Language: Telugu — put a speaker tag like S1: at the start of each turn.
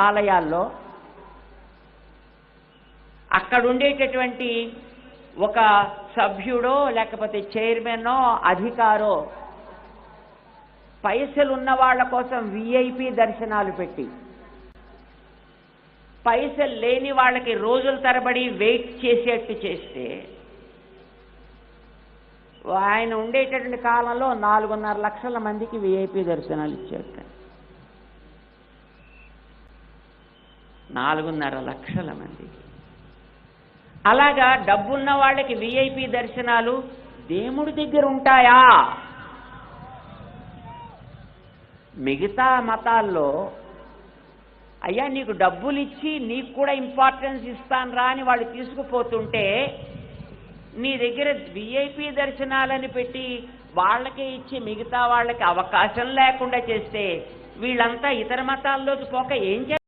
S1: ఆలయాల్లో అక్కడ ఉండేటటువంటి ఒక సభ్యుడో లేకపోతే చైర్మనో అధికారో పైసలు ఉన్న వాళ్ళ కోసం విఐపి దర్శనాలు పెట్టి పైసలు లేని వాళ్ళకి రోజుల తరబడి వెయిట్ చేసేట్టు చేస్తే ఆయన ఉండేటటువంటి కాలంలో నాలుగున్నర లక్షల మందికి విఐపి దర్శనాలు ఇచ్చేట నాలుగున్నర లక్షల మందికి అలాగా డబ్బున్న వాళ్ళకి విఐపి దర్శనాలు దేవుడి దగ్గర ఉంటాయా? మిగతా మతాల్లో అయ్యా నీకు డబ్బులు ఇచ్చి నీకు కూడా ఇంపార్టెన్స్ ఇస్తాను రా అని వాళ్ళు తీసుకుపోతుంటే నీ దగ్గర విఐపి దర్శనాలని పెట్టి వాళ్ళకే ఇచ్చి మిగతా వాళ్ళకి అవకాశం లేకుండా చేస్తే వీళ్ళంతా ఇతర మతాల్లోకి పోక ఏం